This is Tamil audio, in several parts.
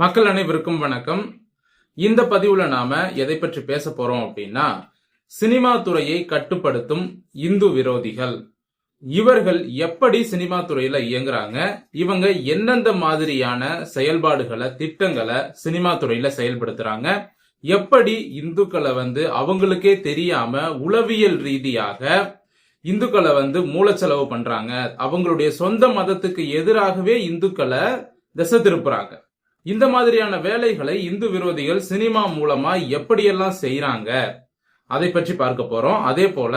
மக்கள் அனைவருக்கும் வணக்கம். இந்த பதிவுல நாம எதை பற்றி பேச போறோம் அப்படின்னா சினிமா துறையை கட்டுப்படுத்தும் இந்து விரோதிகள். இவர்கள் எப்படி சினிமா துறையில இயங்குறாங்க? இவங்க எந்தெந்த மாதிரியான செயல்பாடுகளை திட்டங்களை சினிமா துறையில செயல்படுத்துறாங்க? எப்படி இந்துக்களை வந்து அவங்களுக்கே தெரியாம உளவியல் ரீதியாக இந்துக்களை வந்து மூலச்செலவு பண்றாங்க? அவங்களுடைய சொந்த மதத்துக்கு எதிராகவே இந்துக்களை திசை திருப்புறாங்க. இந்த மாதிரியான வேலைகளை இந்து விரோதிகள் சினிமா மூலமா எப்படியெல்லாம் செய்யறாங்க அதை பற்றி பார்க்க போறோம். அதே போல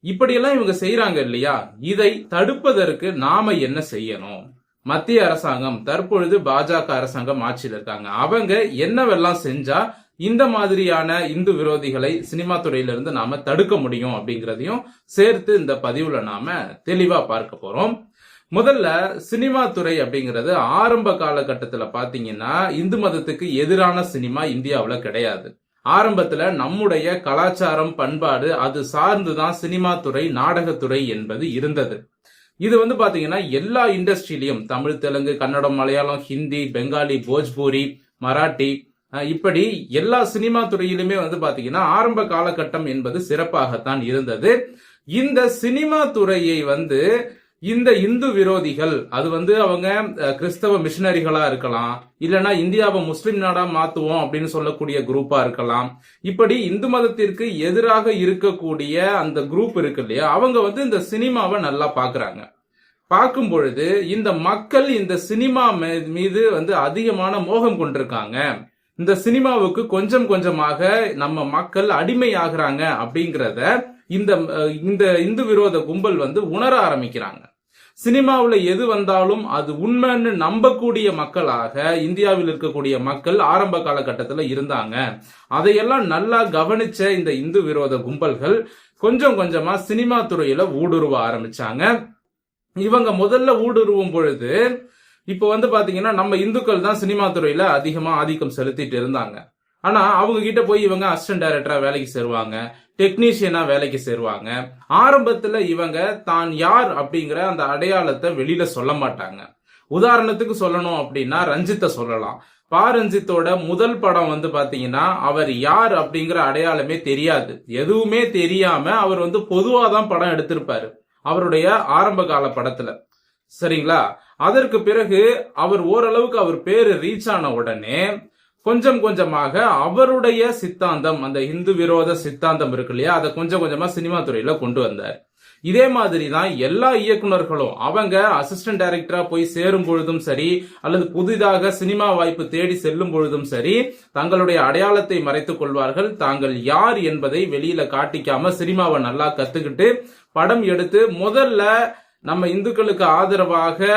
இப்படியெல்லாம் இவங்க செய்யறாங்க இல்லையா? இதை தடுப்பதற்கு நாம என்ன செய்யணும்? மத்திய அரசாங்கம் தற்பொழுது பாஜக அரசாங்கம் ஆட்சியில் இருக்காங்க. அவங்க என்னவெல்லாம் செஞ்சா இந்த மாதிரியான இந்து விரோதிகளை சினிமா துறையிலிருந்து நாம தடுக்க முடியும் அப்படிங்கிறதையும் சேர்த்து இந்த பதிவுல நாம தெளிவா பார்க்க போறோம். முதல்ல சினிமா துறை அப்படிங்கிறது ஆரம்ப காலகட்டத்தில் பார்த்தீங்கன்னா இந்து மதத்துக்கு எதிரான சினிமா இந்தியாவில் கிடையாது. ஆரம்பத்துல நம்முடைய கலாச்சாரம் பண்பாடு அது சார்ந்துதான் சினிமா துறை நாடகத்துறை என்பது இருந்தது. இது வந்து பாத்தீங்கன்னா எல்லா இண்டஸ்ட்ரியிலையும் தமிழ் தெலுங்கு கன்னடம் மலையாளம் ஹிந்தி பெங்காலி போஜ்பூரி மராட்டி இப்படி எல்லா சினிமா துறையிலுமே வந்து பாத்தீங்கன்னா ஆரம்ப காலகட்டம் என்பது சிறப்பாகத்தான் இருந்தது. இந்த சினிமா துறையை வந்து இந்த இந்து விரோதிகள் அது வந்து அவங்க கிறிஸ்தவ மிஷினரிகளா இருக்கலாம் இல்லைன்னா இந்தியாவை முஸ்லிம் நாடா மாத்துவோம் அப்படின்னு சொல்லக்கூடிய குரூப்பா இருக்கலாம். இப்படி இந்து மதத்திற்கு எதிராக இருக்கக்கூடிய அந்த குரூப் இருக்கு இல்லையா அவங்க வந்து இந்த சினிமாவை நல்லா பாக்குறாங்க பார்க்கும் பொழுது இந்த மக்கள் இந்த சினிமா மீது வந்து அதிகமான மோகம் கொண்டிருக்காங்க. இந்த சினிமாவுக்கு கொஞ்சம் கொஞ்சமாக நம்ம மக்கள் அடிமை ஆகிறாங்க அப்படிங்கிறத இந்த இந்த இந்து விரோத கும்பல் வந்து உணர ஆரம்பிக்கிறாங்க. சினிமாவில் எது வந்தாலும் அது உண்மைன்னு நம்பக்கூடிய மக்களாக இந்தியாவில் இருக்கக்கூடிய மக்கள் ஆரம்ப காலகட்டத்தில் இருந்தாங்க. அதையெல்லாம் நல்லா கவனிச்ச இந்த இந்து விரோத கும்பல்கள் கொஞ்சம் கொஞ்சமா சினிமா துறையில ஊடுருவ ஆரம்பிச்சாங்க. இவங்க முதல்ல ஊடுருவும் பொழுது இப்போ வந்து பாத்தீங்கன்னா நம்ம இந்துக்கள் தான் சினிமா துறையில அதிகமா ஆதிக்கம் செலுத்திட்டு இருந்தாங்க. ஆனா அவங்க கிட்ட போய் இவங்க அசிஸ்டன்ட் டைரக்டரா வேலைக்கு சேருவாங்க. டெக்னீஷியனா வேலைக்கு சேருவாங்க. ஆரம்பத்துல இவங்க தான் யார் அப்படிங்கிற அந்த அடையாளத்தை வெளியில சொல்ல மாட்டாங்க. உதாரணத்துக்கு சொல்லணும் அப்படின்னா ரஞ்சித்தை சொல்லலாம். பா. ரஞ்சித்தோட முதல் படம் வந்து பாத்தீங்கன்னா அவர் யார் அப்படிங்கிற அடையாளமே தெரியாது. எதுவுமே தெரியாம அவர் வந்து பொதுவா தான் படம் எடுத்திருப்பாரு. அவருடைய ஆரம்ப கால படத்துல. சரிங்களா? அதற்கு பிறகு அவர் ஓரளவுக்கு அவர் பேரு ரீச் ஆன உடனே கொஞ்சம் கொஞ்சமாக அவருடைய சித்தாந்தம் அந்த இந்து விரோத சித்தாந்தம் இருக்கு இல்லையா? அதை கொஞ்சம் கொஞ்சமா சினிமா துறையில கொண்டு வந்தார். இதே மாதிரி தான் எல்லா இயக்குனர்களும் அவங்க அசிஸ்டன்ட் டைரக்டரா போய் சேரும் பொழுதும் சரி அல்லது புதிதாக சினிமா வாய்ப்பு தேடி செல்லும் பொழுதும் சரி தங்களுடைய அடையாளத்தை மறைத்துக் கொள்வார்கள். தாங்கள் யார் என்பதை வெளியில காட்டிக்காம சினிமாவை நல்லா கத்துக்கிட்டு படம் எடுத்து முதல்ல நம்ம இந்துக்களுக்கு ஆதரவாக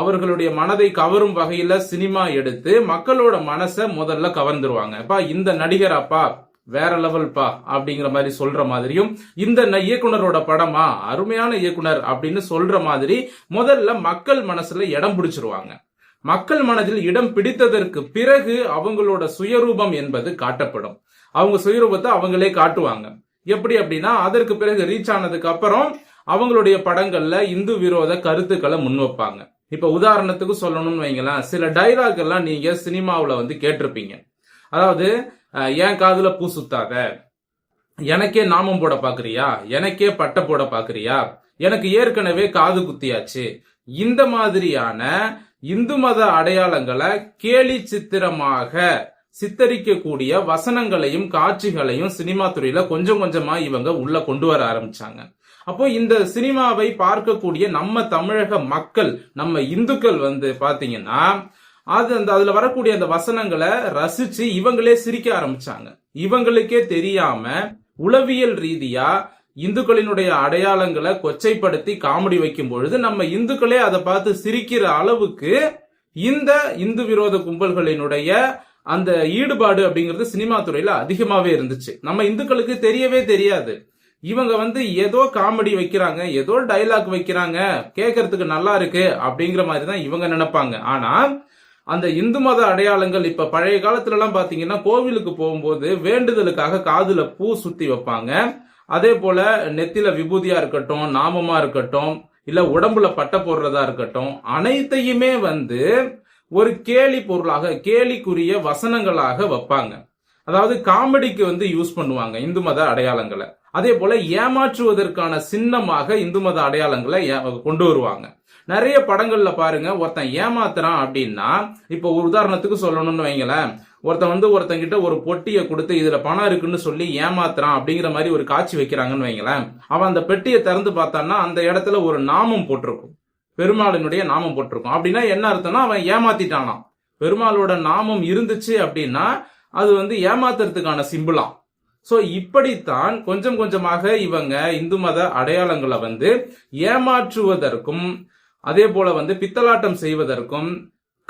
அவர்களுடைய மனதை கவரும் வகையில சினிமா எடுத்து மக்களோட மனசை முதல்ல கவர்ந்துருவாங்க. அப்பா இந்த நடிகர் அப்பா வேற லெவல்ப்பா அப்படிங்கிற மாதிரி சொல்ற மாதிரியும் இந்த இயக்குனரோட படமா அருமையான இயக்குனர் அப்படின்னு சொல்ற மாதிரி முதல்ல மக்கள் மனசுல இடம் பிடிச்சிருவாங்க. மக்கள் மனதில் இடம் பிடித்ததற்கு பிறகு அவங்களோட சுயரூபம் என்பது காட்டப்படும். அவங்க சுயரூபத்தை அவங்களே காட்டுவாங்க. எப்படி அப்படின்னா அதற்கு பிறகு ரீச் ஆனதுக்கு அப்புறம் அவங்களுடைய படங்கள்ல இந்து விரோத கருத்துக்களை முன்வைப்பாங்க. இப்ப உதாரணத்துக்கு சொல்லணும்னு வைங்களேன் சில டைலாக் எல்லாம் நீங்க சினிமாவில் வந்து கேட்டிருப்பீங்க. அதாவது என் காதுல பூ சுத்தாத? எனக்கே நாமம் போட பாக்குறியா? எனக்கே பட்டை போட பாக்குறியா? எனக்கு ஏற்கனவே காது குத்தியாச்சு. இந்த மாதிரியான இந்து மத அடையாளங்களை கேலி சித்திரமாக சித்தரிக்கக்கூடிய வசனங்களையும் காட்சிகளையும் சினிமா துறையில கொஞ்சம் கொஞ்சமா இவங்க உள்ள கொண்டு வர ஆரம்பிச்சாங்க. அப்போ இந்த சினிமாவை பார்க்கக்கூடிய நம்ம தமிழக மக்கள் நம்ம இந்துக்கள் வந்து பாத்தீங்கன்னா அது அந்த அதுல வரக்கூடிய அந்த வசனங்களை ரசிச்சு இவங்களே சிரிக்க ஆரம்பிச்சாங்க. இவங்களுக்கே தெரியாம உளவியல் ரீதியா இந்துக்களினுடைய அடையாளங்களை கொச்சைப்படுத்தி காமெடி வைக்கும் பொழுது நம்ம இந்துக்களே அதை பார்த்து சிரிக்கிற அளவுக்கு இந்த இந்து விரோத கும்பல்களினுடைய அந்த ஈடுபாடு அப்படிங்கிறது சினிமா துறையில அதிகமாவே இருந்துச்சு. நம்ம இந்துக்களுக்கு தெரியவே தெரியாது. இவங்க வந்து ஏதோ காமெடி வைக்கிறாங்க ஏதோ டைலாக் வைக்கிறாங்க கேட்கறதுக்கு நல்லா இருக்கு அப்படிங்கிற மாதிரி தான் இவங்க நினைப்பாங்க. ஆனா அந்த இந்து மத அடையாளங்கள் இப்ப பழைய காலத்துல எல்லாம் பாத்தீங்கன்னா கோவிலுக்கு போகும்போது வேண்டுதலுக்காக காதுல பூ சுத்தி வைப்பாங்க. அதே போல நெத்தில விபூதியா இருக்கட்டும் நாமமா இருக்கட்டும் இல்ல உடம்புல பட்டை போடுறதா இருக்கட்டும் அனைத்தையுமே வந்து ஒரு கேலி பொருளாக கேலிக்குரிய வசனங்களாக வைப்பாங்க. அதாவது காமெடிக்கு வந்து யூஸ் பண்ணுவாங்க இந்து மத அடையாளங்களை. அதே போல ஏமாற்றுவதற்கான சின்னமாக இந்து மத அடையாளங்களை ஏ- கொண்டு வருவாங்க. நிறைய படங்கள்ல பாருங்க ஒருத்தன் ஏமாத்துறான் அப்படின்னா இப்போ ஒரு உதாரணத்துக்கு சொல்லணும்னு வைங்களேன். ஒருத்தன் வந்து ஒருத்தங்கிட்ட ஒரு பொட்டியை கொடுத்து இதுல பணம் இருக்குன்னு சொல்லி ஏமாத்துறான் அப்படிங்கிற மாதிரி ஒரு காட்சி வைக்கிறாங்கன்னு வைங்களேன். அவன் அந்த பெட்டியை திறந்து பார்த்தான்னா அந்த இடத்துல ஒரு நாமம் போட்டிருக்கும். பெருமாளினுடைய நாமம் போட்டிருக்கும். அப்படின்னா என்ன அர்த்தம்னா அவன் ஏமாத்திட்டானாம். பெருமாளோட நாமம் இருந்துச்சு அப்படின்னா அது வந்து ஏமாத்துறதுக்கான சிம்பிளாம் ஸோ இப்படித்தான் கொஞ்சம் கொஞ்சமாக இவங்க இந்து மத அடையாளங்களை வந்து ஏமாற்றுவதற்கும் அதே போல வந்து பித்தலாட்டம் செய்வதற்கும்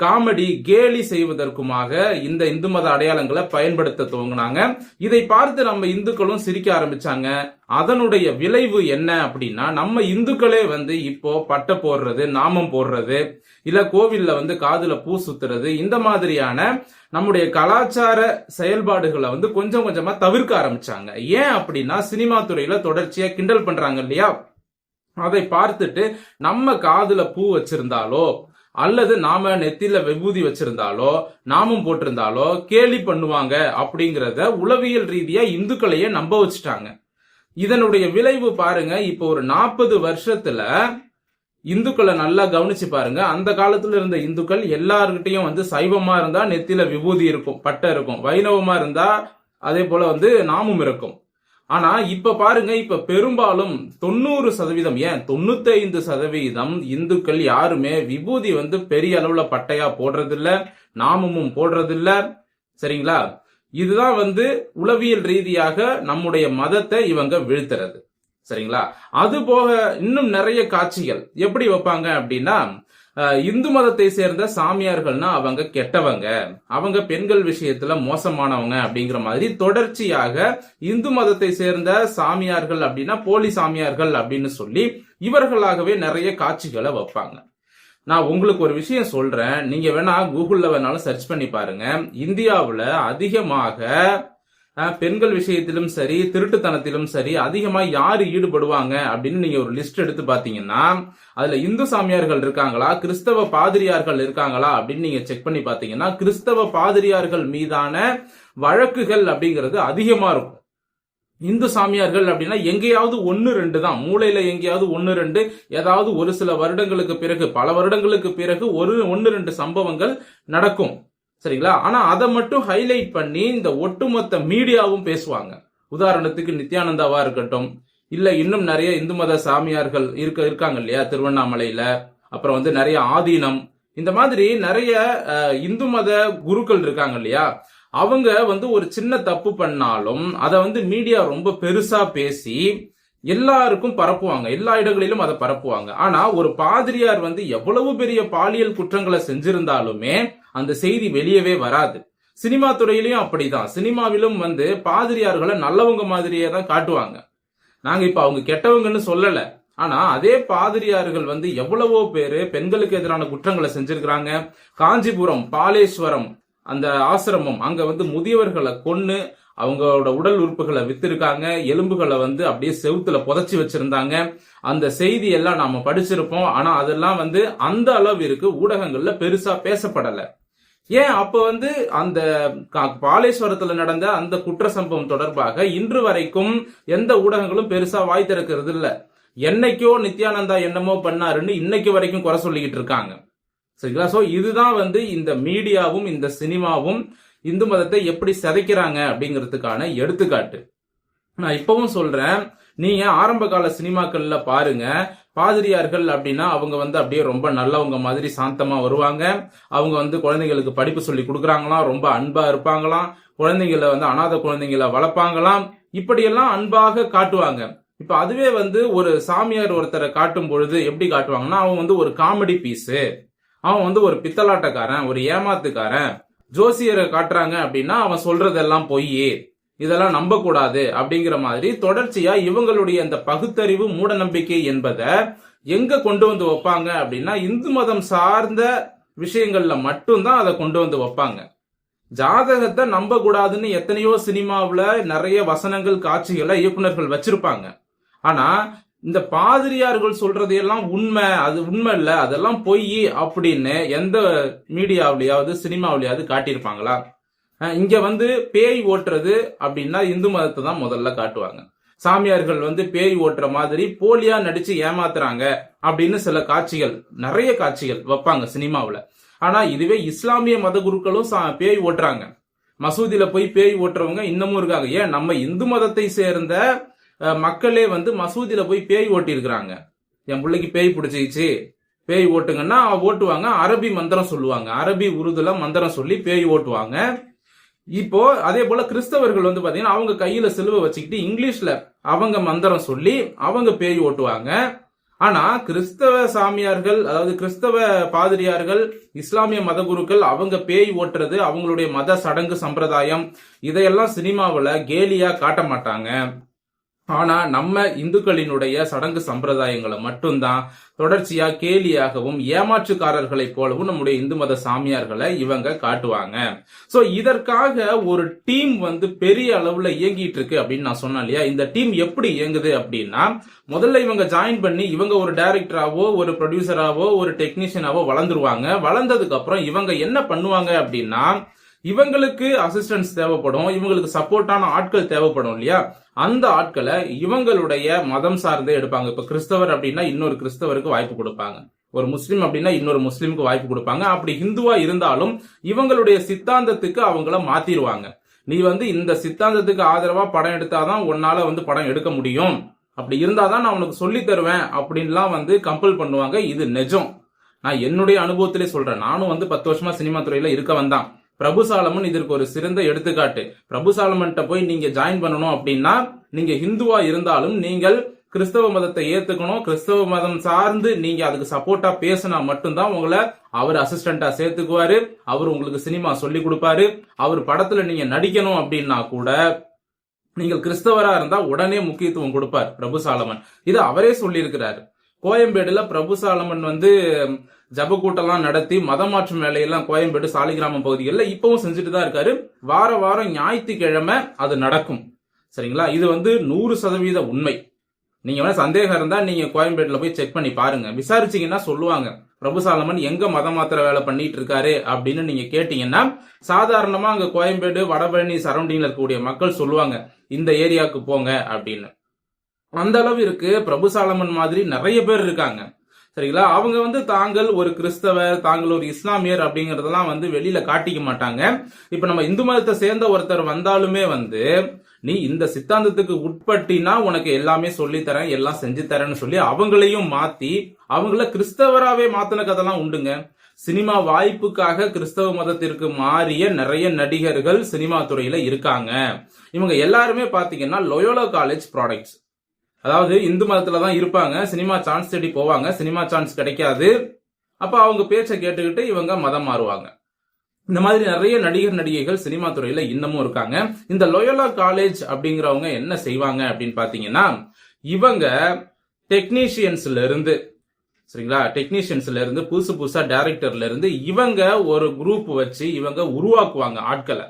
காமெடி கேலி செய்வதற்குமாக இந்த இந்து மத அடையாளங்களை பயன்படுத்த துவங்கினாங்க. இதை பார்த்து நம்ம இந்துக்களும் சிரிக்க ஆரம்பிச்சாங்க. அதனுடைய விளைவு என்ன அப்படின்னா நம்ம இந்துக்களே வந்து இப்போ பட்டை போடுறது நாமம் போடுறது இல்ல கோவில்ல வந்து காதுல பூ சுத்துறது இந்த மாதிரியான நம்முடைய கலாச்சார செயல்பாடுகளை வந்து கொஞ்சம் கொஞ்சமா தவிர்க்க ஆரம்பிச்சாங்க. ஏன் அப்படின்னா சினிமா துறையில தொடர்ச்சியா கிண்டல் பண்றாங்க இல்லையா? அதை பார்த்துட்டு நம்ம காதுல பூ வச்சிருந்தாலோ அல்லது நாம நெத்தில விபூதி வச்சிருந்தாலோ நாமும் போட்டிருந்தாலோ கேலி பண்ணுவாங்க அப்படிங்கறத உளவியல் ரீதியா இந்துக்களையே நம்ப வச்சுட்டாங்க. இதனுடைய விளைவு பாருங்க இப்போ ஒரு நாற்பது வருஷத்துல இந்துக்களை நல்லா கவனிச்சு பாருங்க. அந்த காலத்துல இருந்த இந்துக்கள் எல்லார்கிட்டையும் வந்து சைவமா இருந்தா நெத்தில விபூதி இருக்கும் பட்டை இருக்கும். வைணவமா இருந்தா அதே போல வந்து நாமும் இருக்கும். ஆனா இப்ப பாருங்க இப்ப பெரும்பாலும் தொண்ணூறு சதவீதம் ஏன் தொண்ணூத்தைந்து சதவீதம் இந்துக்கள் யாருமே விபூதி வந்து பெரிய அளவுல பட்டையா போடுறதில்ல நாமமும் போடுறதில்ல. சரிங்களா? இதுதான் வந்து உளவியல் ரீதியாக நம்முடைய மதத்தை இவங்க வீழ்த்துறது. சரிங்களா? அது போக இன்னும் நிறைய காட்சிகள். எப்படி வைப்பாங்க அப்படின்னா இந்து மதத்தை சேர்ந்த சாமியார்கள்னா அவங்க கெட்டவங்க. அவங்க பெண்கள் விஷயத்துல மோசமானவங்க அப்படிங்கிற மாதிரி தொடர்ச்சியாக இந்து மதத்தை சேர்ந்த சாமியார்கள் அப்படின்னா போலி சாமியார்கள் அப்படின்னு சொல்லி இவர்களாகவே நிறைய காட்சிகளை வைப்பாங்க. நான் உங்களுக்கு ஒரு விஷயம் சொல்றேன். நீங்க வேணா கூகுள்ல வேணாலும் சர்ச் பண்ணி பாருங்க. இந்தியாவுல அதிகமாக பெண்கள் விஷயத்திலும் சரி திருட்டுத்தனத்திலும் சரி அதிகமா யாரு ஈடுபடுவாங்க அப்படின்னு நீங்க ஒரு லிஸ்ட் எடுத்து பாத்தீங்கன்னா அதுல இந்து சாமியார்கள் இருக்காங்களா கிறிஸ்தவ பாதிரியார்கள் இருக்காங்களா அப்படின்னு நீங்க செக் பண்ணி பாத்தீங்கன்னா கிறிஸ்தவ பாதிரியார்கள் மீதான வழக்குகள் அப்படிங்கிறது அதிகமா இருக்கும். இந்து சாமியார்கள் அப்படின்னா எங்கேயாவது ஒன்னு ரெண்டு தான். மூளையில எங்கேயாவது ஒன்னு ரெண்டு. ஏதாவது ஒரு சில வருடங்களுக்கு பிறகு பல வருடங்களுக்கு பிறகு ஒரு ஒன்னு ரெண்டு சம்பவங்கள் நடக்கும். சரிங்களா? ஆனா அதை மட்டும் ஹைலைட் பண்ணி இந்த ஒட்டுமொத்த மீடியாவும் பேசுவாங்க. உதாரணத்துக்கு நித்யானந்தாவா இருக்கட்டும் இல்ல இன்னும் நிறைய இந்து மத சாமியார்கள் இருக்க இருக்காங்க இல்லையா? திருவண்ணாமலையில அப்புறம் வந்து நிறைய ஆதீனம் இந்த மாதிரி நிறைய இந்து மத குருக்கள் இருக்காங்க இல்லையா? அவங்க வந்து ஒரு சின்ன தப்பு பண்ணாலும் அதை வந்து மீடியா ரொம்ப பெருசா பேசி எல்லாருக்கும் பரப்புவாங்க. எல்லா இடங்களிலும் அதை பரப்புவாங்க. ஆனா ஒரு பாதிரியார் வந்து எவ்வளவு பெரிய பாலியல் குற்றங்களை செஞ்சிருந்தாலுமே அந்த செய்தி வெளியவே வராது. சினிமா துறையிலையும் அப்படிதான். சினிமாவிலும் வந்து பாதிரியார்களை நல்லவங்க மாதிரியே தான் காட்டுவாங்க. நாங்க இப்ப அவங்க கெட்டவங்கன்னு சொல்லல. ஆனா அதே பாதிரியார்கள் வந்து எவ்வளவோ பேரு பெண்களுக்கு எதிரான குற்றங்களை செஞ்சிருக்கிறாங்க. காஞ்சிபுரம் பாலேஸ்வரம் அந்த ஆசிரமம் அங்க வந்து முதியவர்களை கொன்னு அவங்களோட உடல் உறுப்புகளை வித்திருக்காங்க. எலும்புகளை வந்து அப்படியே செவுத்துல புதைச்சி வச்சிருந்தாங்க. அந்த செய்தி எல்லாம் நாம படிச்சிருப்போம். ஆனா அதெல்லாம் வந்து அந்த அளவிற்கு ஊடகங்கள்ல பெருசா பேசப்படலை. ஏன் அப்ப வந்து அந்த கா- பாலேஸ்வரத்துல நடந்த அந்த குற்ற சம்பவம் தொடர்பாக இன்று வரைக்கும் எந்த ஊடகங்களும் பெருசா வாய் திறக்கிறது இல்ல. என்னைக்கோ நித்யானந்தா என்னமோ பண்ணாருன்னு இன்னைக்கு வரைக்கும் குறை சொல்லிக்கிட்டு இருக்காங்க. சரிங்களா? சோ இதுதான் வந்து இந்த மீடியாவும் இந்த சினிமாவும் இந்து மதத்தை எப்படி சிதைக்கிறாங்க அப்படிங்கிறதுக்கான எடுத்துக்காட்டு. நான் இப்பவும் சொல்றேன். நீங்க ஆரம்ப கால சினிமாக்கள்ல பாருங்க. பாதிரியார்கள் அப்படின்னா அவங்க வந்து அப்படியே ரொம்ப நல்லவங்க மாதிரி சாந்தமா வருவாங்க. அவங்க வந்து குழந்தைங்களுக்கு படிப்பு சொல்லி கொடுக்குறாங்களாம் ரொம்ப அன்பா இருப்பாங்களாம். குழந்தைங்களை வந்து அனாதை குழந்தைங்களை வளர்ப்பாங்களாம். இப்படியெல்லாம் அன்பாக காட்டுவாங்க. இப்ப அதுவே வந்து ஒரு சாமியார் ஒருத்தரை காட்டும் பொழுது எப்படி காட்டுவாங்கன்னா அவன் வந்து ஒரு காமெடி பீஸு. அவன் வந்து ஒரு பித்தலாட்டக்காரன் ஒரு ஏமாத்துக்காரன். ஜோசியரை காட்டுறாங்க அப்படின்னா அவன் சொல்றதெல்லாம் பொய் இதெல்லாம் நம்ப கூடாது அப்படிங்கிற மாதிரி தொடர்ச்சியா இவங்களுடைய அந்த பகுத்தறிவு மூட நம்பிக்கை என்பதை எங்க கொண்டு வந்து வைப்பாங்க அப்படின்னா இந்து மதம் சார்ந்த விஷயங்கள்ல மட்டும்தான் அதை கொண்டு வந்து வைப்பாங்க. ஜாதகத்தை நம்ப கூடாதுன்னு எத்தனையோ சினிமாவில் நிறைய வசனங்கள் காட்சிகளை இயக்குனர்கள் வச்சிருப்பாங்க. ஆனா இந்த பாதிரியார்கள் சொல்றதையெல்லாம் உண்மை அது உண்மை இல்ல அதெல்லாம் பொய் அப்படின்னு எந்த மீடியாவிலேயாவது சினிமாவிலேயாவது காட்டியிருப்பாங்களா? இங்க வந்து பேய் ஓட்டுறது அப்படின்னா இந்து மதத்தை தான் முதல்ல காட்டுவாங்க. சாமியார்கள் வந்து பேய் ஓட்டுற மாதிரி போலியா நடிச்சு ஏமாத்துறாங்க அப்படின்னு சில காட்சிகள் நிறைய காட்சிகள் வைப்பாங்க சினிமாவில். ஆனா இதுவே இஸ்லாமிய மத குருக்களும் சா- பேய் ஓட்டுறாங்க. மசூதியில போய் பேய் ஓட்டுறவங்க இன்னமும் இருக்காங்க. ஏன்? நம்ம இந்து மதத்தை சேர்ந்த மக்களே வந்து மசூதியில போய் பேய் ஓட்டியிருக்கிறாங்க. என் பிள்ளைக்கு பேய் பிடிச்சிச்சு பேய் ஓட்டுங்கன்னா ஓட்டுவாங்க. அரபி மந்திரம் சொல்லுவாங்க. அரபி உருதுல மந்திரம் சொல்லி பேய் ஓட்டுவாங்க. இப்போ அதே போல கிறிஸ்தவர்கள் வந்து பாத்தீங்கன்னா அவங்க கையில சிலுவை வச்சுக்கிட்டு இங்கிலீஷ்ல அவங்க மந்திரம் சொல்லி அவங்க பேய் ஓட்டுவாங்க. ஆனா கிறிஸ்தவ சாமியார்கள் அதாவது கிறிஸ்தவ பாதிரியார்கள் இஸ்லாமிய மத குருக்கள் அவங்க பேய் ஓட்டுறது அவங்களுடைய மத சடங்கு சம்பிரதாயம். இதையெல்லாம் சினிமாவில் கேலியா காட்ட மாட்டாங்க. ஆனா நம்ம இந்துக்களினுடைய சடங்கு சம்பிரதாயங்களை மட்டும்தான் தொடர்ச்சியா கேலியாகவும் ஏமாற்றுக்காரர்களைப் போலவும் நம்முடைய இந்து மத சாமியார்களை இவங்க காட்டுவாங்க. சோ இதற்காக ஒரு டீம் வந்து பெரிய அளவுல இயங்கிட்டு இருக்கு அப்படின்னு நான் சொன்னேன் இல்லையா? இந்த டீம் எப்படி இயங்குது அப்படின்னா முதல்ல இவங்க ஜாயின் பண்ணி இவங்க ஒரு டைரக்டராவோ ஒரு ப்ரொடியூசராவோ ஒரு டெக்னீஷியனாவோ வளர்ந்துருவாங்க. வளர்ந்ததுக்கு அப்புறம் இவங்க என்ன பண்ணுவாங்க அப்படின்னா இவங்களுக்கு அசிஸ்டன்ஸ் தேவைப்படும் இவங்களுக்கு சப்போர்ட்டான ஆட்கள் தேவைப்படும் இல்லையா? அந்த ஆட்களை இவங்களுடைய மதம் சார்ந்தே எடுப்பாங்க. இப்ப கிறிஸ்தவர் அப்படின்னா இன்னொரு கிறிஸ்தவருக்கு வாய்ப்பு கொடுப்பாங்க. ஒரு முஸ்லீம் அப்படின்னா இன்னொரு முஸ்லீமுக்கு வாய்ப்பு கொடுப்பாங்க. அப்படி ஹிந்துவா இருந்தாலும் இவங்களுடைய சித்தாந்தத்துக்கு அவங்கள மாத்திடுவாங்க நீ வந்து இந்த சித்தாந்தத்துக்கு ஆதரவா படம் எடுத்தாதான் உன்னால வந்து படம் எடுக்க முடியும். அப்படி இருந்தாதான் நான் உனக்கு சொல்லி தருவேன் அப்படின்லாம் வந்து கம்பல் பண்ணுவாங்க. இது நிஜம். நான் என்னுடைய அனுபவத்திலே சொல்றேன். நானும் வந்து பத்து வருஷமா சினிமா துறையில இருக்க வந்தான். பிரபு சாலமன் இதற்கு ஒரு சிறந்த எடுத்துக்காட்டு. பிரபு சாலமன்ட்ட போய் நீங்க ஜாயின் பண்ணணும் அப்படின்னா நீங்க ஹிந்துவா இருந்தாலும் நீங்கள் கிறிஸ்தவ மதத்தை ஏத்துக்கணும். கிறிஸ்தவ மதம் சார்ந்து நீங்க அதுக்கு சப்போர்ட்டா பேசினா மட்டும்தான் உங்களை அவர் அசிஸ்டண்டா சேர்த்துக்குவாரு. அவர் உங்களுக்கு சினிமா சொல்லி கொடுப்பாரு. அவர் படத்துல நீங்க நடிக்கணும் அப்படின்னா கூட நீங்கள் கிறிஸ்தவரா இருந்தா உடனே முக்கியத்துவம் கொடுப்பார் பிரபு சாலமன். இது அவரே சொல்லியிருக்கிறாரு. கோயம்பேடுல பிரபு சாலமன் வந்து ஜப கூட்டம்லாம் நடத்தி மதமாற்றும் வேலையெல்லாம் கோயம்பேடு சாலிகிராமம் பகுதிகளில் இப்பவும் செஞ்சுட்டு தான் இருக்காரு. வார வாரம் ஞாயிற்றுக்கிழமை அது நடக்கும். சரிங்களா? இது வந்து நூறு சதவீத உண்மை. நீங்க வேணா சந்தேகம் இருந்தா நீங்க கோயம்பேட்டில் போய் செக் பண்ணி பாருங்க. விசாரிச்சீங்கன்னா சொல்லுவாங்க. பிரபு சாலமன் எங்க மத மாத்திர வேலை பண்ணிட்டு இருக்காரு அப்படின்னு நீங்க கேட்டீங்கன்னா சாதாரணமா அங்க கோயம்பேடு வடபழனி சரௌண்டிங்ல இருக்கக்கூடிய மக்கள் சொல்லுவாங்க இந்த ஏரியாவுக்கு போங்க அப்படின்னு. அந்த அளவு இருக்கு. பிரபு சாலமன் மாதிரி நிறைய பேர் இருக்காங்க. சரிங்களா? அவங்க வந்து தாங்கள் ஒரு கிறிஸ்தவர் தாங்கள் ஒரு இஸ்லாமியர் அப்படிங்கறதெல்லாம் வந்து வெளியில காட்டிக்க மாட்டாங்க. இப்ப நம்ம இந்து மதத்தை சேர்ந்த ஒருத்தர் வந்தாலுமே வந்து நீ இந்த சித்தாந்தத்துக்கு உட்பட்டினா உனக்கு எல்லாமே சொல்லி தரேன் எல்லாம் செஞ்சு தரேன்னு சொல்லி அவங்களையும் மாத்தி அவங்கள கிறிஸ்தவராகவே மாத்தின கதெல்லாம் உண்டுங்க. சினிமா வாய்ப்புக்காக கிறிஸ்தவ மதத்திற்கு மாறிய நிறைய நடிகர்கள் சினிமா துறையில இருக்காங்க. இவங்க எல்லாருமே பாத்தீங்கன்னா லொயோலோ காலேஜ் ப்ராடக்ட்ஸ் அதாவது இந்து மதத்துல தான் இருப்பாங்க சினிமா சான்ஸ் தேடி போவாங்க சினிமா சான்ஸ் கிடைக்காது. அப்ப அவங்க பேச்சை கேட்டுக்கிட்டு இவங்க மதம் மாறுவாங்க. இந்த மாதிரி நிறைய நடிகர் நடிகைகள் சினிமா துறையில இன்னமும் இருக்காங்க. இந்த லொயோலா காலேஜ் அப்படிங்கிறவங்க என்ன செய்வாங்க அப்படின்னு பாத்தீங்கன்னா இவங்க டெக்னீஷியன்ஸ்ல இருந்து சரிங்களா? டெக்னீஷியன்ஸ்ல இருந்து புதுசு புதுசா டைரக்டர்ல இருந்து இவங்க ஒரு குரூப் வச்சு இவங்க உருவாக்குவாங்க ஆட்களை.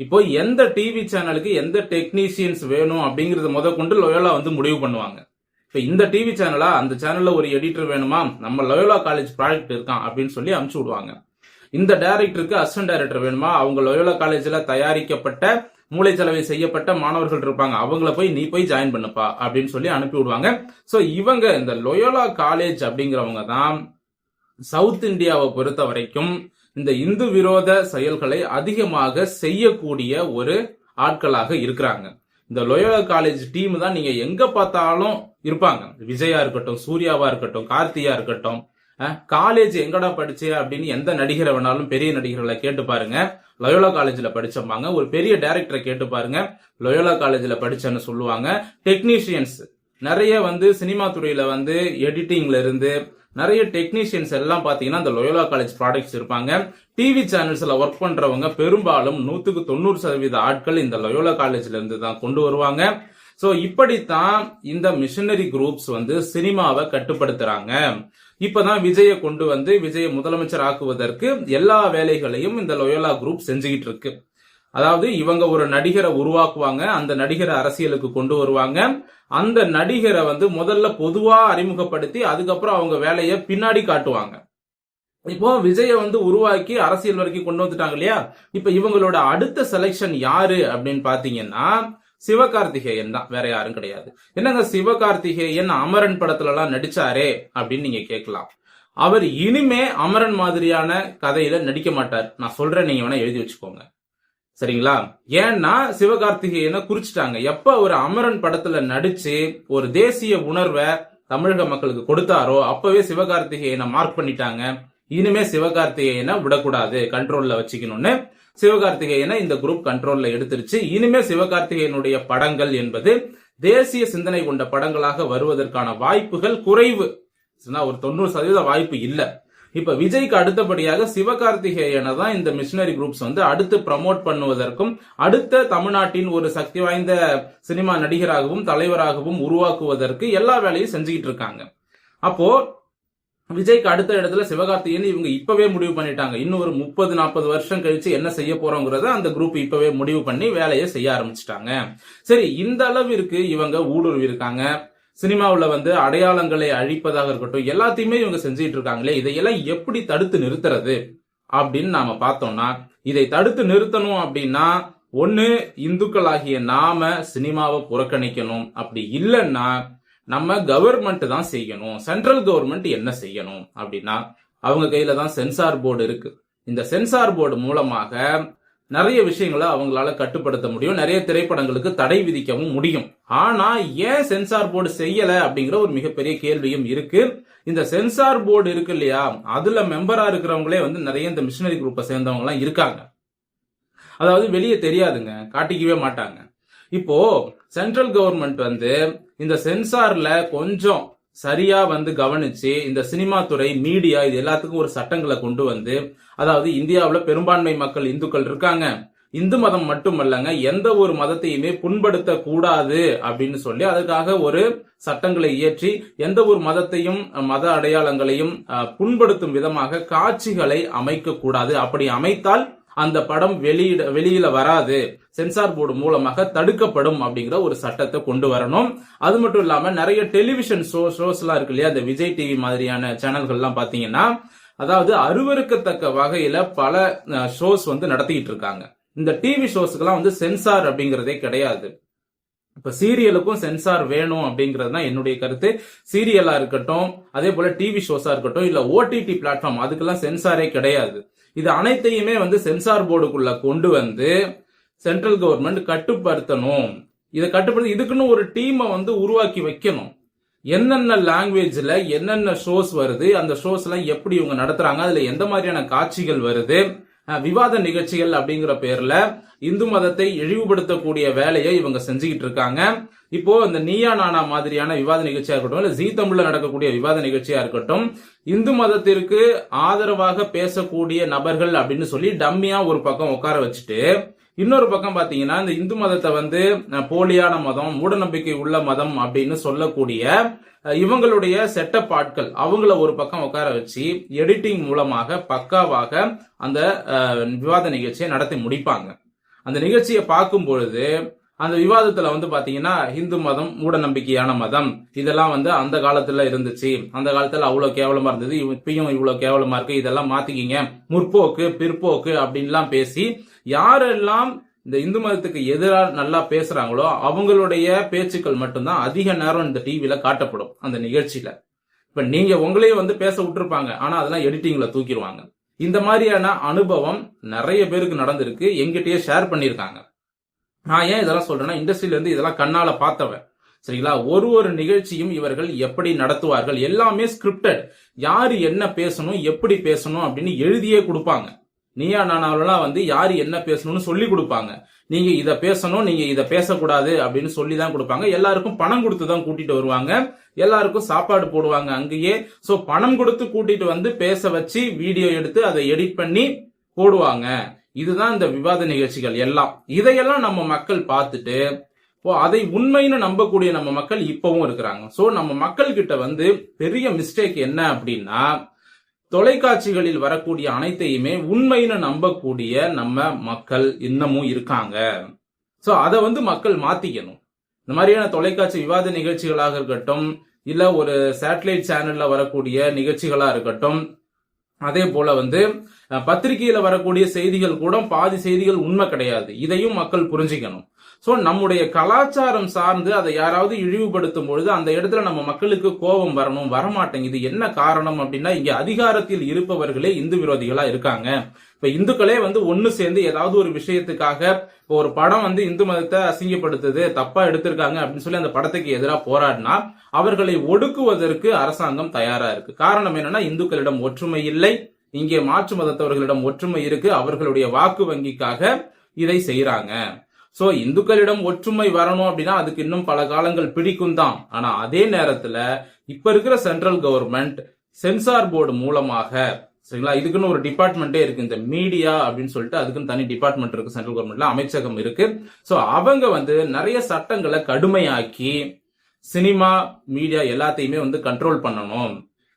இப்போ எந்த டிவி சேனலுக்கு எந்த டெக்னீஷியன்ஸ் வேணும் அப்படிங்கறது முத கொண்டு லொயோலா வந்து முடிவு பண்ணுவாங்க. இப்போ இந்த டிவி சேனலா அந்த சேனல்ல ஒரு எடிட்டர் வேணுமா? நம்ம லொயோலா காலேஜ் ப்ராடக்ட் இருக்கான் அப்படின்னு சொல்லி அனுப்பிச்சு விடுவாங்க. இந்த டைரக்டருக்கு அசிஸ்டன்ட் டைரக்டர் வேணுமா? அவங்க லொயோலா காலேஜ்ல தயாரிக்கப்பட்ட மூளைச்சலவை செய்யப்பட்ட மாணவர்கள் இருப்பாங்க. அவங்கள போய் நீ போய் ஜாயின் பண்ணுப்பா அப்படின்னு சொல்லி அனுப்பி விடுவாங்க. ஸோ இவங்க இந்த லொயோலா காலேஜ் அப்படிங்கிறவங்க தான் சவுத் இந்தியாவை பொறுத்த வரைக்கும் இந்த இந்து விரோத செயல்களை அதிகமாக செய்யக்கூடிய ஒரு ஆட்களாக இருக்கிறாங்க. இந்த லோயோலா காலேஜ் டீம் தான் நீங்க எங்க பார்த்தாலும் இருப்பாங்க. விஜயா இருக்கட்டும் சூர்யாவா இருக்கட்டும் கார்த்தியா இருக்கட்டும். காலேஜ் எங்கடா படிச்சு அப்படின்னு எந்த நடிகரை வேணாலும் பெரிய நடிகர்களை கேட்டு பாருங்க. லயோலா காலேஜ்ல படிச்சம்பாங்க. ஒரு பெரிய டைரக்டரை கேட்டு பாருங்க. லயோலா காலேஜ்ல படிச்சேன்னு சொல்லுவாங்க. டெக்னீஷியன்ஸ் நிறைய வந்து சினிமா துறையில வந்து எடிட்டிங்ல இருந்து நிறைய டெக்னீஷியன்ஸ் எல்லாம் பாத்தீங்கன்னா இந்த லொயோலா காலேஜ் ப்ராடக்ட்ஸ் இருப்பாங்க. டிவி சேனல்ஸ்ல ஒர்க் பண்றவங்க பெரும்பாலும் நூத்துக்கு தொண்ணூறு சதவீத ஆட்கள் இந்த லொயோலா காலேஜ்ல இருந்து தான் கொண்டு வருவாங்க. சோ இப்படித்தான் இந்த மிஷனரி குரூப்ஸ் வந்து சினிமாவை கட்டுப்படுத்துறாங்க. இப்பதான் விஜயை கொண்டு வந்து விஜயை முதலமைச்சர் ஆக்குவதற்கு எல்லா வேலைகளையும் இந்த லொயோலா குரூப் செஞ்சுக்கிட்டு இருக்கு. அதாவது இவங்க ஒரு நடிகரை உருவாக்குவாங்க அந்த நடிகரை அரசியலுக்கு கொண்டு வருவாங்க. அந்த நடிகரை வந்து முதல்ல பொதுவா அறிமுகப்படுத்தி அதுக்கப்புறம் அவங்க வேலையை பின்னாடி காட்டுவாங்க. இப்போ விஜயை வந்து உருவாக்கி அரசியல் வரைக்கும் கொண்டு வந்துட்டாங்க இல்லையா? இப்ப இவங்களோட அடுத்த செலெக்ஷன் யாரு அப்படின்னு பாத்தீங்கன்னா சிவகார்த்திகேயன் தான். வேற யாரும் கிடையாது. என்னங்க சிவகார்த்திகேயன் அமரன் படத்துல எல்லாம் நடிச்சாரே அப்படின்னு நீங்க கேட்கலாம். அவர் இனிமே அமரன் மாதிரியான கதையில நடிக்க மாட்டார். நான் சொல்றேன் நீங்க வேணா எழுதி வச்சுக்கோங்க. சரிங்களா? ஏன்னா சிவகார்த்திகேயனை குறிச்சிட்டாங்க. எப்ப ஒரு அமரன் படத்துல நடிச்சு ஒரு தேசிய உணர்வை தமிழக மக்களுக்கு கொடுத்தாரோ அப்பவே சிவகார்த்திகேயனை மார்க் பண்ணிட்டாங்க. இனிமே சிவகார்த்திகேயனை விடக்கூடாது கண்ட்ரோல்ல வச்சுக்கணும்னு சிவகார்த்திகேயனை இந்த குரூப் கண்ட்ரோல்ல எடுத்துருச்சு. இனிமே சிவகார்த்திகேயனுடைய படங்கள் என்பது தேசிய சிந்தனை கொண்ட படங்களாக வருவதற்கான வாய்ப்புகள் குறைவு. ஒரு தொண்ணூறு சதவீத வாய்ப்பு இல்லை. இப்ப விஜய்க்கு அடுத்தபடியாக சிவகார்த்திகேயனை தான் இந்த மிஷினரி குரூப்ஸ் வந்து அடுத்து ப்ரமோட் பண்ணுவதற்கும் அடுத்த தமிழ்நாட்டின் ஒரு சக்தி வாய்ந்த சினிமா நடிகராகவும் தலைவராகவும் உருவாக்குவதற்கு எல்லா வேலையும் செஞ்சுக்கிட்டு இருக்காங்க. அப்போ விஜய்க்கு அடுத்த இடத்துல சிவகார்த்திகேயன் இவங்க இப்பவே முடிவு பண்ணிட்டாங்க. இன்னும் ஒரு முப்பது நாற்பது வருஷம் கழிச்சு என்ன செய்ய போறோங்கிறத அந்த குரூப் இப்பவே முடிவு பண்ணி வேலையை செய்ய ஆரம்பிச்சிட்டாங்க. சரி இந்த அளவிற்கு இவங்க ஊடுருவி இருக்காங்க சினிமாவில் வந்து அடையாளங்களை அழிப்பதாக இருக்கட்டும் எல்லாத்தையுமே இவங்க செஞ்சுட்டு இருக்காங்களே இதையெல்லாம் எப்படி தடுத்து நிறுத்துறது அப்படின்னு நாம பார்த்தோம்னா இதை தடுத்து நிறுத்தணும் அப்படின்னா ஒன்று இந்துக்களாகிய நாம சினிமாவை புறக்கணிக்கணும். அப்படி இல்லைன்னா நம்ம கவர்மெண்ட் தான் செய்யணும். சென்ட்ரல் கவர்மெண்ட் என்ன செய்யணும் அப்படின்னா அவங்க கையில தான் சென்சார் போர்டு இருக்கு. இந்த சென்சார் போர்டு மூலமாக நிறைய விஷயங்களை அவங்களால கட்டுப்படுத்த முடியும். நிறைய திரைப்படங்களுக்கு தடை விதிக்கவும் முடியும். ஆனா ஏன் சென்சார் போர்டு செய்யல அப்படிங்கிற ஒரு மிகப்பெரிய கேள்வியும் இருக்கு. இந்த சென்சார் போர்டு இருக்கு இல்லையா? அதுல மெம்பரா இருக்கிறவங்களே வந்து நிறைய இந்த மிஷினரி குரூப்பை சேர்ந்தவங்க எல்லாம் இருக்காங்க. அதாவது வெளியே தெரியாதுங்க. காட்டிக்கவே மாட்டாங்க. இப்போ சென்ட்ரல் கவர்மெண்ட் வந்து இந்த சென்சார்ல கொஞ்சம் சரியா வந்து கவனிச்சு இந்த சினிமா துறை மீடியா இது எல்லாத்துக்கும் ஒரு சட்டங்களை கொண்டு வந்து அதாவது இந்தியாவுல பெரும்பான்மை மக்கள் இந்துக்கள் இருக்காங்க. இந்து மதம் மட்டுமல்லங்க எந்த ஒரு மதத்தையுமே புண்படுத்த கூடாது அப்படின்னு சொல்லி அதுக்காக ஒரு சட்டங்களை இயற்றி எந்த ஒரு மதத்தையும் மத அடையாளங்களையும் அஹ், புண்படுத்தும் விதமாக காட்சிகளை அமைக்க கூடாது அப்படி அமைத்தால் அந்த படம் வெளியிட வெளியில வராது. சென்சார் போர்டு மூலமாக தடுக்கப்படும் அப்படிங்கிற ஒரு சட்டத்தை கொண்டு வரணும். அது மட்டும் இல்லாம நிறைய டெலிவிஷன் ஷோ ஷோஸ் எல்லாம் இருக்கு இல்லையா? அந்த விஜய் டிவி மாதிரியான சேனல்கள்லாம் பாத்தீங்கன்னா அதாவது அருவருக்கத்தக்க வகையில பல ஷோஸ் வந்து நடத்திக்கிட்டு இருக்காங்க. இந்த டிவி ஷோஸ்க்கெல்லாம் வந்து சென்சார் அப்படிங்கறதே கிடையாது. இப்ப சீரியலுக்கும் சென்சார் வேணும் அப்படிங்கிறது தான் என்னுடைய கருத்து. சீரியலா இருக்கட்டும் அதே போல டிவி ஷோஸா இருக்கட்டும் இல்ல ஓடிடி பிளாட்ஃபார்ம் அதுக்கெல்லாம் சென்சாரே கிடையாது. இது அனைத்தையுமே வந்து சென்சார் போர்டுக்குள்ள கொண்டு வந்து சென்ட்ரல் கவர்மெண்ட் கட்டுப்படுத்தணும். இதை கட்டுப்படுத்தி இதுக்குன்னு ஒரு டீமை வந்து உருவாக்கி வைக்கணும். என்னென்ன லாங்குவேஜில் என்னென்ன ஷோஸ் வருது அந்த ஷோஸ் எல்லாம் எப்படி இவங்க நடத்துகிறாங்க அதில் எந்த மாதிரியான காட்சிகள் வருது விவாத நிகழ்ச்சிகள் அப்படிங்கிற பேர்ல இந்து மதத்தை இழிவுபடுத்தக்கூடிய வேலையை இவங்க செஞ்சுக்கிட்டு இருக்காங்க. இப்போ இந்த நீயா நானா மாதிரியான விவாத நிகழ்ச்சியா இருக்கட்டும் இல்ல ஜீ தமிழ்ல நடக்கக்கூடிய விவாத நிகழ்ச்சியா இருக்கட்டும் இந்து மதத்திற்கு ஆதரவாக பேசக்கூடிய நபர்கள் அப்படின்னு சொல்லி டம்மியா ஒரு பக்கம் உட்கார வச்சுட்டு இன்னொரு பக்கம் பாத்தீங்கன்னா இந்த இந்து மதத்தை வந்து போலியான மதம் மூடநம்பிக்கை உள்ள மதம் அப்படின்னு சொல்லக்கூடிய இவங்களுடைய செட்டப் ஆட்கள் அவங்கள ஒரு பக்கம் உட்கார வச்சு எடிட்டிங் மூலமாக பக்காவாக அந்த விவாத நிகழ்ச்சியை நடத்தி முடிப்பாங்க. அந்த நிகழ்ச்சியை பார்க்கும் பொழுது அந்த விவாதத்துல வந்து பாத்தீங்கன்னா இந்து மதம் மூட நம்பிக்கையான மதம் இதெல்லாம் வந்து அந்த காலத்துல இருந்துச்சு. அந்த காலத்துல அவ்வளவு கேவலமா இருந்தது. இப்பயும் இவ்வளவு கேவலமா இருக்கு. இதெல்லாம் மாத்திக்கிங்க. முற்போக்கு பிற்போக்கு அப்படின்லாம் பேசி யாரெல்லாம் இந்த இந்து மதத்துக்கு எதிராக நல்லா பேசுறாங்களோ அவங்களுடைய பேச்சுக்கள் மட்டும்தான் அதிக நேரம் இந்த டிவியில காட்டப்படும் அந்த நிகழ்ச்சியில. இப்ப நீங்க உங்களையே வந்து பேச விட்டுருப்பாங்க ஆனா அதெல்லாம் எடிட்டிங்ல தூக்கிடுவாங்க. இந்த மாதிரியான அனுபவம் நிறைய பேருக்கு நடந்திருக்கு எங்கிட்டயே ஷேர் பண்ணியிருக்காங்க. நான் ஏன் இதெல்லாம் சொல்றேன்னா இண்டஸ்ட்ரியில இருந்து இதெல்லாம் கண்ணால பார்த்தவன். சரிங்களா? ஒரு ஒரு நிகழ்ச்சியும் இவர்கள் எப்படி நடத்துவார்கள்? எல்லாமே ஸ்கிரிப்டட் யாரு என்ன பேசணும் எப்படி பேசணும் அப்படின்னு எழுதியே கொடுப்பாங்க. நீயா நானாவெல்லாம் வந்து யார் என்ன பேசணும்னு சொல்லி கொடுப்பாங்க. நீங்க இதை பேசணும் நீங்க இதை பேசக்கூடாது அப்படின்னு சொல்லி தான் கொடுப்பாங்க. எல்லாருக்கும் பணம் கொடுத்து தான் கூட்டிட்டு வருவாங்க. எல்லாருக்கும் சாப்பாடு போடுவாங்க அங்கேயே. ஸோ பணம் கொடுத்து கூட்டிட்டு வந்து பேச வச்சு வீடியோ எடுத்து அதை எடிட் பண்ணி போடுவாங்க. இதுதான் இந்த விவாத நிகழ்ச்சிகள் எல்லாம். இதையெல்லாம் நம்ம மக்கள் பார்த்துட்டு ஓ அதை உண்மைன்னு நம்பக்கூடிய நம்ம மக்கள் இப்பவும் இருக்கிறாங்க. ஸோ நம்ம மக்கள் கிட்ட வந்து பெரிய மிஸ்டேக் என்ன அப்படின்னா தொலைக்காட்சிகளில் வரக்கூடிய அனைத்தையுமே உண்மைன்னு நம்பக்கூடிய நம்ம மக்கள் இன்னமும் இருக்காங்க. ஸோ அதை வந்து மக்கள் மாத்திக்கணும். இந்த மாதிரியான தொலைக்காட்சி விவாத நிகழ்ச்சிகளாக இருக்கட்டும் இல்ல ஒரு சேட்டலைட் சேனல்ல வரக்கூடிய நிகழ்ச்சிகளா இருக்கட்டும் அதே போல வந்து பத்திரிகையில வரக்கூடிய செய்திகள் கூட பாதி செய்திகள் உண்மை கிடையாது. இதையும் மக்கள் புரிஞ்சுக்கணும். ஸோ நம்முடைய கலாச்சாரம் சார்ந்து அதை யாராவது இழிவுபடுத்தும் பொழுது அந்த இடத்துல நம்ம மக்களுக்கு கோபம் வரணும் வரமாட்டேங்குது. என்ன காரணம் அப்படின்னா இங்க அதிகாரத்தில் இருப்பவர்களே இந்து விரோதிகளா இருக்காங்க. இப்ப இந்துக்களே வந்து ஒன்னு சேர்ந்து ஏதாவது ஒரு விஷயத்துக்காக இப்போ ஒரு படம் வந்து இந்து மதத்தை அசிங்கப்படுத்துது தப்பா எடுத்திருக்காங்க அப்படின்னு சொல்லி அந்த படத்துக்கு எதிராக போராடினா அவர்களை ஒடுக்குவதற்கு அரசாங்கம் தயாரா இருக்கு. காரணம் என்னன்னா இந்துக்களிடம் ஒற்றுமை இல்லை. இங்கே மாற்று மதத்தவர்களிடம் ஒற்றுமை இருக்கு. அவர்களுடைய வாக்கு வங்கிக்காக இதை செய்யறாங்க சோ இந்துக்களிடம் ஒற்றுமை வரணும் அப்படின்னா அதுக்கு இன்னும் பல காலங்கள் பிடிக்கும் தான். ஆனா அதே நேரத்துல இப்ப இருக்கிற சென்ட்ரல் கவர்மெண்ட் சென்சார் போர்டு மூலமாக சரிங்களா இதுக்குன்னு ஒரு டிபார்ட்மெண்ட்டே இருக்கு. இந்த மீடியா அப்படின்னு சொல்லிட்டு அதுக்குன்னு தனி டிபார்ட்மெண்ட் இருக்கு சென்ட்ரல் கவர்மெண்ட்ல அமைச்சகம் இருக்கு. சோ அவங்க வந்து நிறைய சட்டங்களை கடுமையாக்கி சினிமா மீடியா எல்லாத்தையுமே வந்து கண்ட்ரோல் பண்ணணும்.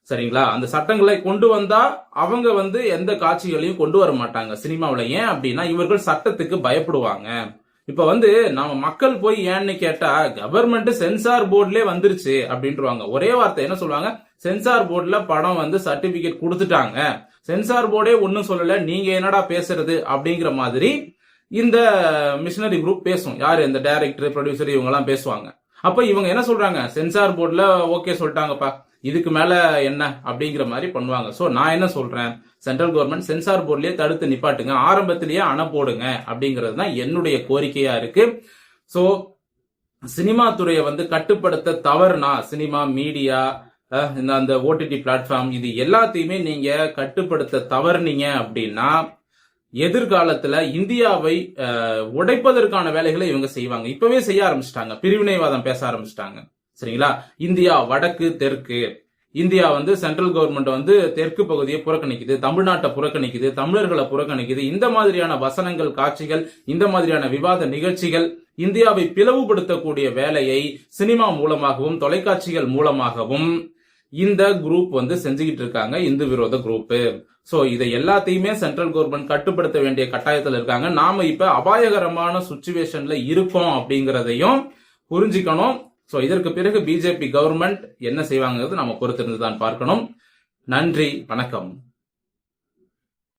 சரிங்களா? அந்த சட்டங்களை கொண்டு வந்தா அவங்க வந்து எந்த காட்சிகளையும் கொண்டு வர மாட்டாங்க. சினிமாவில் ஏன் அப்படின்னா இவர்கள் சட்டத்துக்கு பயப்படுவாங்க. இப்ப வந்து நம்ம மக்கள் போய் ஏன்னு கேட்டா கவர்மெண்ட் சென்சார் போர்டுலயே வந்துருச்சு அப்படின்றாங்க ஒரே வார்த்தை என்ன சொல்லுவாங்க? சென்சார் போர்டுல படம் வந்து சர்டிபிகேட் கொடுத்துட்டாங்க. சென்சார் போர்டே ஒன்னும் சொல்லல. நீங்க என்னடா பேசுறது அப்படிங்கிற மாதிரி இந்த மிஷினரி குரூப் பேசும். யாரு? இந்த டைரக்டர் ப்ரொடியூசர் இவங்க எல்லாம் பேசுவாங்க. அப்ப இவங்க என்ன சொல்றாங்க? சென்சார் போர்டுல ஓகே சொல்லிட்டாங்கப்பா. இதுக்கு மேல என்ன? அப்படிங்கிற மாதிரி பண்ணுவாங்க. சோ நான் என்ன சொல்றேன்? சென்ட்ரல் கவர்மெண்ட் சென்சார் போர்ட்லயே தடுத்து நிப்பாட்டுங்க. ஆரம்பத்திலேயே அணை போடுங்க அப்படிங்கிறது தான் என்னுடைய கோரிக்கையா இருக்கு. சோ சினிமா துறையை வந்து கட்டுப்படுத்த தவறுனா சினிமா மீடியா இந்த அந்த ஓடிடி பிளாட்ஃபார்ம் இது எல்லாத்தையுமே நீங்க கட்டுப்படுத்த தவறுனீங்க அப்படின்னா எதிர்காலத்துல இந்தியாவை உடைப்பதற்கான வேலைகளை இவங்க செய்வாங்க. இப்பவே செய்ய ஆரம்பிச்சிட்டாங்க. பிரிவினைவாதம் பேச ஆரம்பிச்சிட்டாங்க. சரிங்களா? இந்தியா வடக்கு தெற்கு. இந்தியா வந்து சென்ட்ரல் கவர்மெண்ட் வந்து தெற்கு பகுதியை புறக்கணிக்குது தமிழ்நாட்டை புறக்கணிக்குது தமிழர்களை புறக்கணிக்குது. இந்த மாதிரியான வசனங்கள் காட்சிகள் இந்த மாதிரியான விவாத நிகழ்ச்சிகள் இந்தியாவை பிளவுபடுத்தக்கூடிய வேலையை சினிமா மூலமாகவும் தொலைக்காட்சிகள் மூலமாகவும் இந்த குரூப் வந்து செஞ்சுக்கிட்டு இருக்காங்க இந்து விரோத குரூப் சோ இதை எல்லாத்தையுமே சென்ட்ரல் கவர்மெண்ட் கட்டுப்படுத்த வேண்டிய கட்டாயத்தில் இருக்காங்க. நாம இப்ப அபாயகரமான சுச்சுவேஷன்ல இருக்கோம் அப்படிங்கிறதையும் புரிஞ்சுக்கணும். ஸோ இதற்கு பிறகு பிஜேபி கவர்மெண்ட் என்ன செய்வாங்கிறது நம்ம பொறுத்திருந்து தான் பார்க்கணும். நன்றி வணக்கம்.